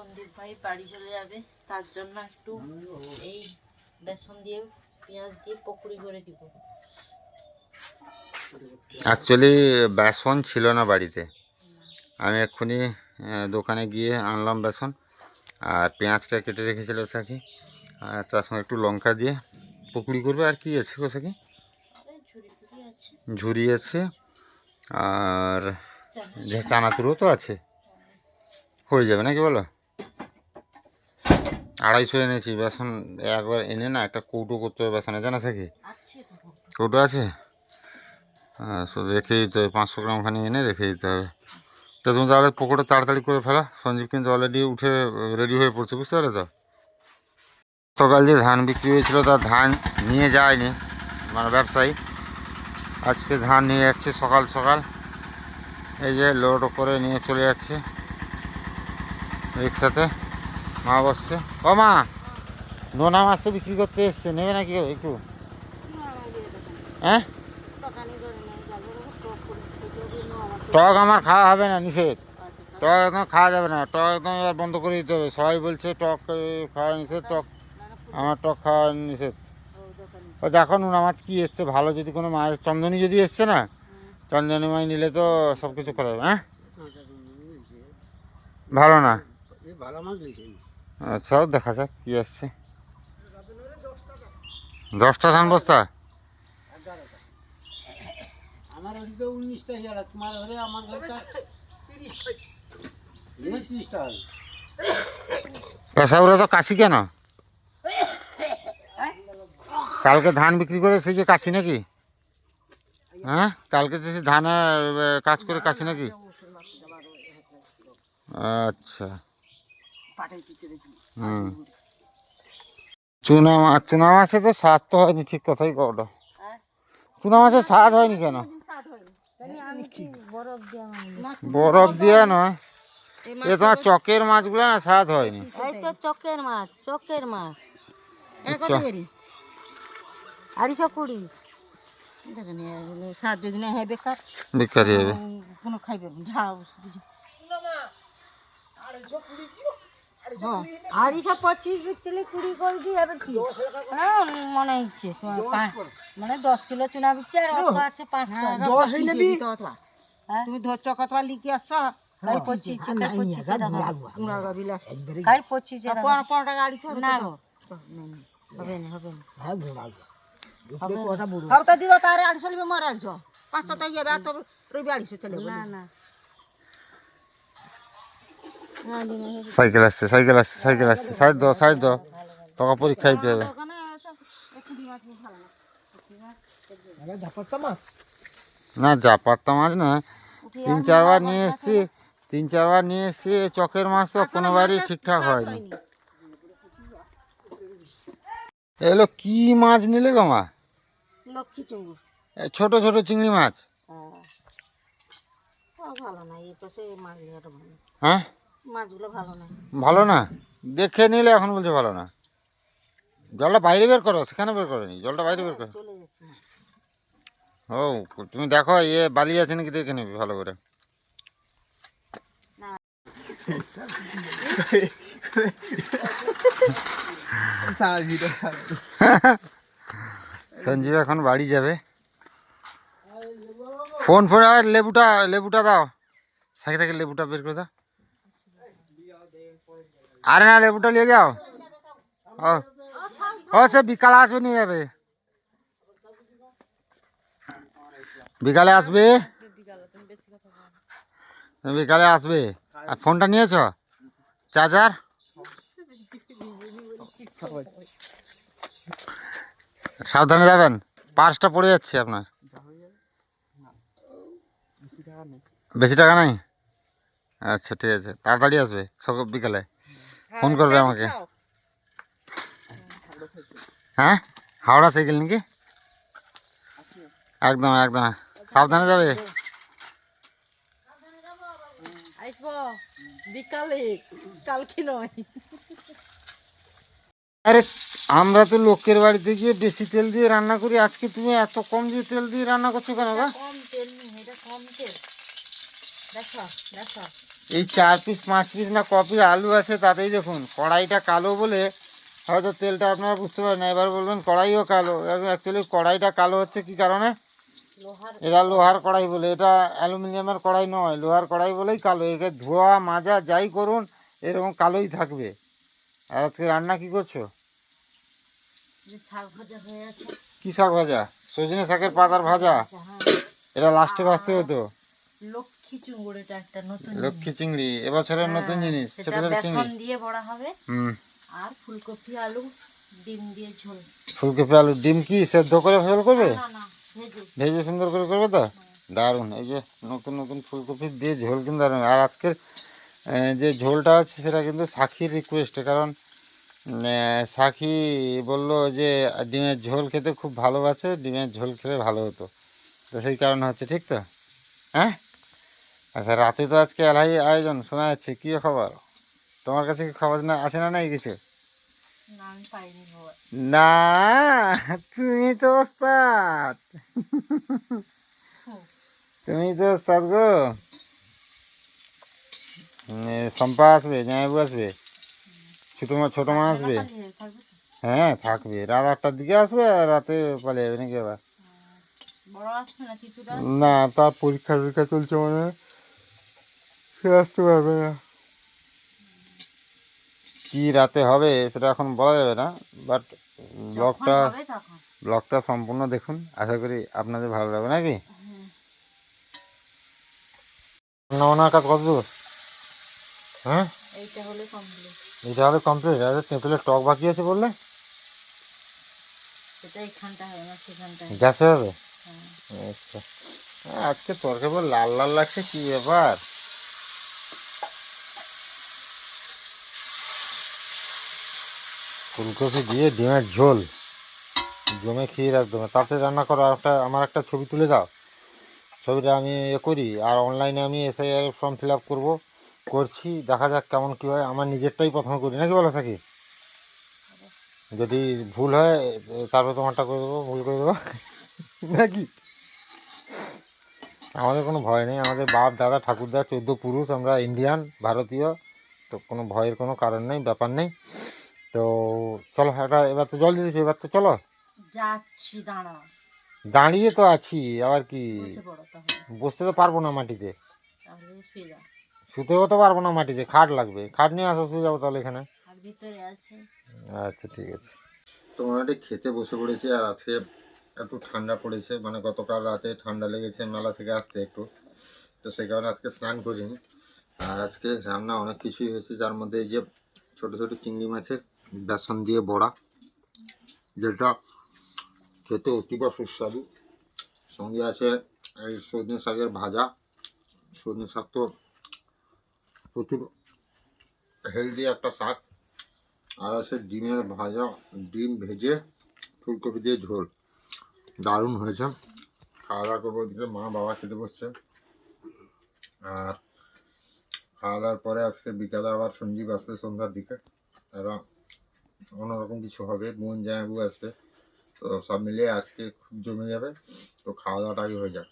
সন্দীপ ভাই বাড়ি চলে যাবে। তার জন্য একটু এই বেসন দিয়ে পেঁয়াজ দিয়ে পকোড়ি করে দিব। অ্যাকচুয়ালি বেসন ছিল না বাড়িতে। আমি এক্ষুনি দোকানে গিয়ে আনলাম বেসন। আর পেঁয়াজটা কেটে রেখেছিল সাকি। আর তার সঙ্গে একটু লঙ্কা দিয়ে পকুড়ি করবে। আর কি আছে সাকি? ঝুড়ি আছে। ঝুরি আছে। আর চানাচুরও তো আছে। হয়ে যাবে নাকি বলো? আড়াইশো এনেছি বেসন একবার এনে না একটা কৌটো করতে হবে বেসনে জানা আছে কৌটো। আছে? হ্যাঁ শুধু রেখে দিতে হবে পাঁচশো গ্রাম খানি এনে রেখে দিতে হবে। তো তুমি তাহলে পকোড়া তাড়াতাড়ি করে ফেলা সঞ্জীব কিন্তু অলরেডি উঠে রেডি হয়ে পড়ছে বুঝতে পারলে তো? গতকাল যে ধান বিক্রি হয়েছিল তার ধান নিয়ে যায়নি মানে ব্যবসায়ী। আজকে ধান নিয়ে যাচ্ছে সকাল সকাল। এই যে লোড করে নিয়ে চলে যাচ্ছে রিক্সাতে মা বসছে। ও মা, নোনা মাছ তো বিক্রি করতে এসছে। নেবে নাকি একটু? হ্যাঁ? টক আমার খাওয়া হবে না, নিষেধ। টক একদম খাওয়া যাবে না। টক একদম বন্ধ করে দিতে হবে। সবাই বলছে টক খাওয়া নিষেধ, টক আমার টক খাওয়া নিষেধ। ও দেখো নোনা মাছ কি এসছে, ভালো যদি কোনো মাছ, চন্দনী যদি এসছে না, চন্দনী মাছ নিলে তো সব কিছু করা যাবে হ্যাঁ? ভালো না? আচ্ছা দেখা যাক কি আসছে। দশটা ধান বস্তা? আমার ওদিকে উনিশটা গেল তোমার ঘরে আমার ঘরটা তিরিশটা তিরিশটা হবে। পেশাগুলো তো কাশি কেন? কালকে ধান বিক্রি করে সেই যে কাশি নাকি? হ্যাঁ? কালকে যে সে ধানে কাজ করে কাশি নাকি? আচ্ছা। হুম চুনা মাছ চুনা মাছে তো স্বাদ তো হয়নি ঠিক কথাই কওটা চুনা মাছের স্বাদ হয়নি কেন? বরফ দিয়া নয়। এ তোমার চকের মাছগুলো না স্বাদ হয়নি। চকের মাছ চকের মাছ। আড়াইশো কুড়ি। দেখেন এগুলো যদি না হয় বেকার। বিক্রি হবে। কোনো খাইবে ঝাড় আড়াইশো পঁচিশ বিকলে কুড়ি করে দিয়ে এবার কি? হ্যাঁ মনে হচ্ছে। পাঁচ- মানে দশ কিলো চুনা বিকছে আর অত আছে পাঁচশো। দশ নেবি হ্যাঁ? তুমি ধরছ কতবার লিখে আসছ? কাল কাল হবে না হবে না। সাইকেল আসছে সাইকেল আসছে সাইকেল আসছে। সাইড দাও সাইড দাও। টাকা পরীক্ষা দিতে হবে। না জাপারটা মাছ না তিন চারবার নিয়ে এসছি তিন চারবার নিয়ে এসছি চকের মাছ তো কোনোবারই ঠিকঠাক হয়নি। এগুলো কি মাছ নিলে গো মা? ছোট ছোট চিংড়ি মাছ। হ্যাঁ? মাছগুলো ভালো না। ভালো না? দেখে নিলে এখন বলছে ভালো না। জলটা বাইরে বের করো সেখানে বের করো নি। জলটা বাইরে বের করো। ও তুমি দেখো ইয়ে বালি আছে নাকি দেখে নিবি ভালো করে। সঞ্জীব এখন বাড়ি যাবে। ফোন ফোন আর লেবুটা লেবুটা দাও। সাথে থেকে লেবুটা বের করে দাও। আরে না, লেবুটা নিয়ে যাও। ও ও, সে বিকালে আসবে নিয়ে যাবে। বিকালে আসবে? বিকালে আসবে। আর ফোনটা নিয়েছ? চার্জার? সাবধানে যাবেন। পার্সটা পড়ে যাচ্ছে আপনার। বেশি টাকা নাই? আচ্ছা ঠিক আছে। তাড়াতাড়ি আসবে সকাল বিকালে। ফোন করবে আমাকে। হ্যাঁ? হাওড়া সাইকেল নাকি? একদম একদম। সাবধানে যাবে? আরে আমরা তো লোকের বাড়িতে গিয়ে বেশি তেল দিয়ে রান্না করি। আজকে তুমি এত কম দিয়ে তেল দিয়ে রান্না করছ কেন গা? কম তেল নেই এটা কম তেল। দেখো দেখো। এই চার পিস পাঁচ পিস না ক পিস আলু আছে তাতেই দেখুন। কড়াইটা কালো বলে হয়তো তেলটা আপনারা বুঝতে পারেন না। এবার বলবেন কড়াইও কালো। অ্যাকচুয়ালি কড়াইটা কালো হচ্ছে কি কারণে? এটা লোহার কড়াই বলে। এটা অ্যালুমিনিয়ামের কড়াই নয়। লোহার কড়াই বলেই কালো। একে ধোয়া মাজা যাই করুন এরকম কালোই থাকবে। আর আজকে রান্না কি করছ? কি শাক ভাজা? সজনে শাকের পাতার ভাজা? হ্যাঁ। এটা লাস্টে ভাজতে হতো। লক্ষ্মী চুঙ্গুর একটা নতুন লক্ষ্মী চিংড়ি এবছরের নতুন হ্যাঁ, জিনিস ছোট ছোট চিংড়ি। দিয়ে বড়া হবে। হুম। আর ফুলকপি আলু ডিম দিয়ে ঝোল। ফুলকপি আলু ডিম কি সেদ্ধ করে ফেল করবে? ভেজে। সুন্দর করে করবে তো? দারুণ। এই যে নতুন নতুন ফুলকপি দিয়ে ঝোল কিন্তু দারুণ। আর আজকের যে ঝোলটা আছে সেটা কিন্তু সাক্ষীর রিকোয়েস্টে কারণ সাক্ষী বলল যে ডিমের ঝোল খেতে খুব ভালোবাসে ডিমের ঝোল খেলে ভালো হতো। তো সেই কারণে হচ্ছে ঠিক তো? হ্যাঁ? আচ্ছা রাতে তো আজকে এলাই আয়োজন শোনা যাচ্ছে কী খবর? তোমার কাছে কি খবর না আছে না নাই কিছু? না আমি পাইনি বাবা না তুমি তো ওস্তাদ। তুমি তো ওস্তাদ গো। উম, এ, শম্পা আসবে জামাইবু আসবে। ছোটো মা ছোটো মা আসবে। পালিয়ে থাকবে? তো? হ্যাঁ থাকবে। রাত আটটার দিকে আসবে আর রাতে পালিয়ে যাবে নাকি আবার? বড় আসবে না কিছুটা না তার পরীক্ষা টরীক্ষা চলছে মনে হয়। সে আসতে পারবে না। কি রাতে হবে সেটা এখন বলা যাবে না বাট ব্লগটা ব্লগটা সম্পূর্ণ দেখুন আশা করি আপনাদের ভালো লাগবে নাকি রান্না বান্নার কাজ কত দূর হ্যাঁ? এইটা হলে কমপ্লিট এটা হলে কমপ্লিট আর তেঁতুলের টক বাকি আছে বললে? গ্যাসে হবে? হ্যাঁ। আচ্ছা। হ্যাঁ, আজকে তরকারি বল লাল লাল লাগছে কি ব্যাপার? ফুলকপি দিয়ে ডিমের ঝোল। জমে খেয়ে রাখতে হবে তাতে রান্না করো একটা আমার একটা ছবি তুলে দাও। ছবিটা আমি এ করি, আর অনলাইনে আমি এসআইআর ফর্ম ফিল আপ করব। করছি, দেখা যাক কেমন কী হয়। আমার নিজেরটাই প্রথমে করি, নাকি বলো সাকি? যদি ভুল হয়, তারপরে তোমারটা করে দেবো, ভুল করে দেবো। নাকি? আমাদের কোনো ভয় নেই। আমাদের বাপ, দাদা, ঠাকুরদা, চোদ্দ পুরুষ, আমরা ইন্ডিয়ান ভারতীয়, তো কোনো ভয়ের কোনো কারণ নেই, ব্যাপার নেই। তো চলো এটা এবার তো জল দিয়েছি এবার তো চলো। যাচ্ছি দাঁড়া দাঁড়িয়ে তো আছি আবার কি? বসতে তো পারব না মাটিতে। শুতেও তো পারব না মাটিতে খাট লাগবে। খাট নিয়ে আসো শুয়ে যাব তাহলে এখানে। আচ্ছা ঠিক আছে। তো মোটামুটি খেতে বসে পড়েছি আর আজকে একটু ঠান্ডা পড়েছে মানে গতকাল রাতে ঠান্ডা লেগেছে মেলা থেকে আসতে একটু। তো সেই কারণে আজকে স্নান করিনি। আর আজকে রান্না অনেক কিছুই হয়েছে যার মধ্যে এই যে ছোটো ছোটো চিংড়ি মাছের বেসন দিয়ে বড়া, যেটা খেতে অতীব সুস্বাদু। সঙ্গে আছে এই সজনে শাকের ভাজা। সজনে শাক তো প্রচুর হেলদি একটা শাক। আর আছে ডিমের ভাজা, ডিম ভেজে ফুলকপি দিয়ে ঝোল। দারুণ হয়েছে। খাওয়া দাওয়া করব ওদিকে, মা বাবা খেতে বসছে। আর খাওয়া দাওয়ার পরে আজকে বিকালে আবার সঞ্জীব আসবে সন্ধ্যার দিকে। এরা অন্যরকম কিছু হবে বোন জামাইবু আসবে। তো সব মিলিয়ে আজকে খুব জমে যাবে। তো খাওয়া দাওয়াটা আগে হয়ে যাক।